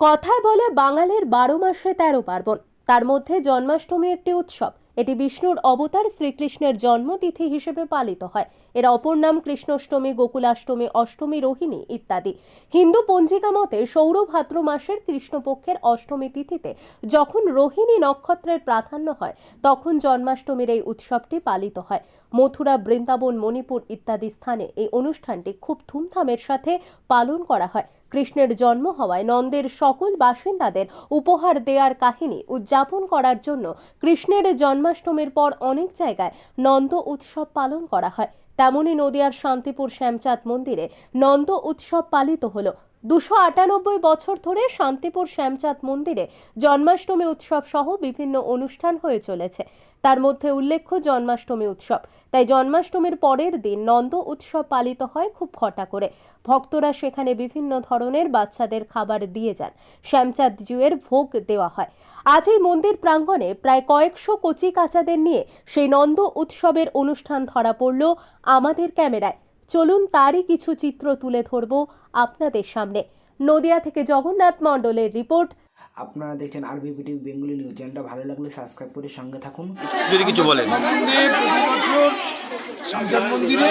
কথায় বলে বাঙালির বারো মাসে তেরো পার্বণ। তার মধ্যে জন্মাষ্টমী একটি উৎসব। এটি বিষ্ণুর অবতার শ্রীকৃষ্ণের জন্মতিথি হিসেবে পালিত হয়। এর অপর নাম কৃষ্ণাষ্টমী, গোকুলাষ্টমী, অষ্টমী, রোহিণী ইত্যাদি। হিন্দু পঞ্জিকা মতে সৌর ভাদ্র মাসের কৃষ্ণপক্ষের অষ্টমী তিথিতে যখন রোহিণী নক্ষত্রের প্রাধান্য হয়, তখন জন্মাষ্টমীর এই উৎসবটি পালিত হয়। মথুরা, বৃন্দাবন, মণিপুর ইত্যাদি স্থানে এই অনুষ্ঠানটি খুব ধুমধামের সাথে পালন করা হয়। কৃষ্ণের জন্ম হওয়ায় নন্দের সকল বাসিন্দাদের উপহার দেওয়ার কাহিনী উদযাপন করার জন্য কৃষ্ণের জন্মাষ্টমীর পর অনেক জায়গায় নন্দ উৎসব পালন করা হয়। তেমনই নদিয়ার শান্তিপুর শ্যামচাঁদ মন্দিরে নন্দ উৎসব পালিত হলো। দুশো আটানব্বই বছর ধরে শান্তিপুর শ্যামচাঁদ মন্দিরে জন্মাষ্টমী উৎসব সহ বিভিন্ন অনুষ্ঠান হয়ে চলেছে। তার মধ্যে উল্লেখ্য জন্মাষ্টমী উৎসব। তাই জন্মাষ্টমীর পরের দিন নন্দ উৎসব পালিত হয় খুব ঘটা করে। ভক্তরা সেখানে বিভিন্ন ধরনের বাচ্চাদের খাবার দিয়ে যান। শ্যামচাঁদ জিউয়ের ভোগ দেওয়া হয়। আজ এই মন্দির প্রাঙ্গণে প্রায় কয়েকশো কচি কাচাদের নিয়ে সেই নন্দ উৎসবের অনুষ্ঠান ধরা পড়ল আমাদের ক্যামেরায়। চলুন তারই কিছু চিত্র তুলে ধরব আপনাদের সামনে। নদিয়া থেকে জগন্নাথ মণ্ডলের রিপোর্ট। আপনারা দেখছেন আরবিপিটি বেঙ্গলি নিউজ। চ্যানেলটা ভালো লাগলে সাবস্ক্রাইব করে সঙ্গে থাকুন। যদি কিছু বলেন। শামচাঁদ মন্দিরে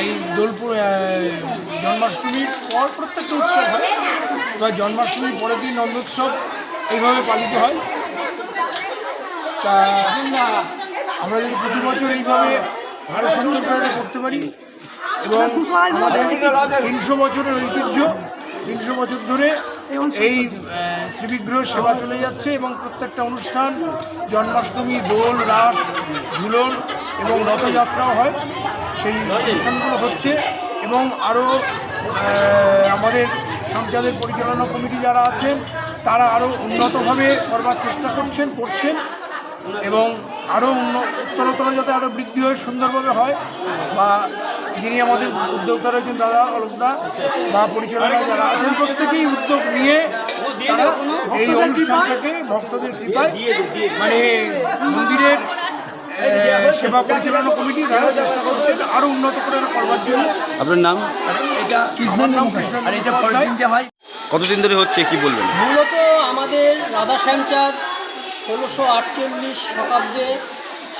এই দোলপুর জন্মাষ্টমীর পর প্রত্যেকটা উৎসব হয়। এবার জন্মাষ্টমীর পরের দিন নন্দোৎসব এইভাবে পালিত হয়। তা আমরা যদি প্রতি বছর এইভাবে আরও সুন্দর করে করতে পারি। এবং আমাদের তিনশো বছরের ঐতিহ্য, তিনশো বছর ধরে এই শ্রীবিগ্রহ সেবা চলে যাচ্ছে এবং প্রত্যেকটা অনুষ্ঠান, জন্মাষ্টমী, দোল, রাস, ঝুলন এবং রথযাত্রাও হয়। সেই অনুষ্ঠানগুলো হচ্ছে এবং আরও আমাদের সঞ্চালের পরিচালনা কমিটি যারা আছেন, তারা আরও উন্নতভাবে করবার চেষ্টা করছেন করছেন এবং আরও উত্তরোত্তর যাতে আরও বৃদ্ধি হয়ে সুন্দরভাবে হয় বা যিনি আমাদের উদ্যোক্তা রয়েছেন দাদা অলোকদা বা পরিচালনা যারা আছেন প্রত্যেকেই উদ্যোগ নিয়ে তারা এই অনুষ্ঠানটাকে ভক্তদের কৃপায় মানে মন্দিরের সেবা পরিচালনা কমিটি তারা চেষ্টা করছেন আরও উন্নত করে করবার জন্য। আপনার নাম? এটা কৃষ্ণের নাম কৃষ্ণ আর এটা হয় কতদিন ধরে হচ্ছে কি বলবেন? মূলত আমাদের রাধা শ্যামচাঁদ ষোলোশো আটচল্লিশ শতাব্দে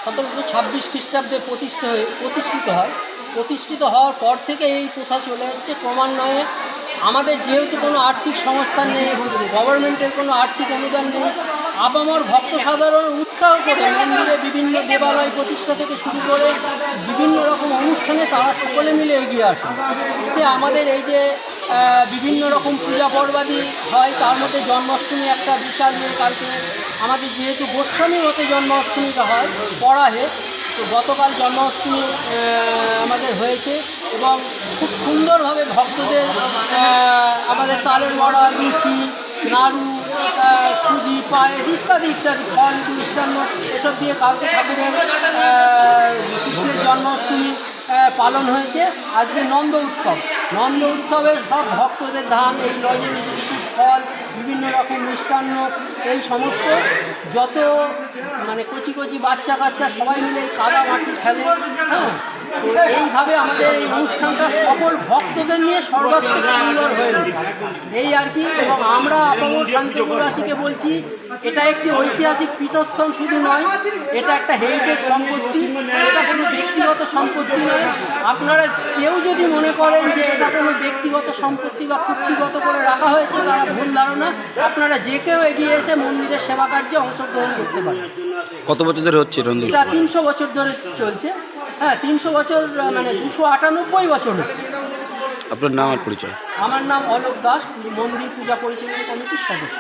সতেরোশো ছাব্বিশ খ্রিস্টাব্দে প্রতিষ্ঠা হয়ে প্রতিষ্ঠিত হয়। প্রতিষ্ঠিত হওয়ার পর থেকে এই প্রথা চলে এসছে। ক্রমান্বয়ে আমাদের যেহেতু কোনো আর্থিক সংস্থান নেই, গভর্নমেন্টের কোনো আর্থিক অনুদান নেই আপামর ভক্ত সাধারণ উৎসাহ করে মন্দিরে বিভিন্ন দেবালয় প্রতিষ্ঠা থেকে শুরু করে বিভিন্ন রকম অনুষ্ঠানে তারা সকলে মিলে এগিয়ে আসেন এসে আমাদের এই যে বিভিন্ন রকম পূজা পর্বাদি হয়। তার মধ্যে জন্মাষ্টমী একটা বিশাল নিয়ে কালকে। আমাদের যেহেতু গোস্বামী মতে জন্মাষ্টমীটা হয়, পড়াহে, তো গতকাল জন্মাষ্টমী আমাদের হয়েছে এবং খুব সুন্দরভাবে ভক্তদের আমাদের তালের বড়া, লুচি নাড়ু সুজি, পায়েস ইত্যাদি ইত্যাদি, ফল, মিষ্টান্ন এসব দিয়ে কালকে ঠাকুরের কৃষ্ণের জন্মাষ্টমী পালন হয়েছে। আজকে নন্দ উৎসব। নন্দ উৎসবের সব ভক্তদের ধান এই লজেন্স ফল, বিভিন্ন রকম মিষ্টান্ন, এই সমস্ত যত মানে কচি কচি বাচ্চা কাচ্চা সবাই মিলে কাদা মাটি খেলে হ্যাঁ? তো এইভাবে আমাদের এই অনুষ্ঠানটা সকল ভক্তদের নিয়ে সর্বাত্মক সুন্দর হয়ে এই আর কি, এবং আমরা আপামর শান্তিপুরবাসীকে বলছি, এটা একটি ঐতিহাসিক পীঠস্থান শুধু নয়, এটা একটা হেরিটেজ সম্পত্তি, এটা কোনো ব্যক্তিগত সম্পত্তি নয়। আপনারা কেউ যদি মনে করেন যে এটা কোনো ব্যক্তিগত সম্পত্তি বা কুক্ষিগত করে রাখা হয়েছে তারা ভুল ধারণা। আপনারা যে কেউ এগিয়ে এসে মন্দিরের সেবা কার্যে অংশগ্রহণ করতে পারেন। কত বছর ধরে হচ্ছে এটা তিনশো বছর ধরে চলছে। হ্যাঁ তিনশো বছর মানে দুশো আটানব্বই বছর হচ্ছে। আপনার নাম আর পরিচয়? আমার নাম অলোক দাস মন্দির পূজা পরিচালনা কমিটির সদস্য।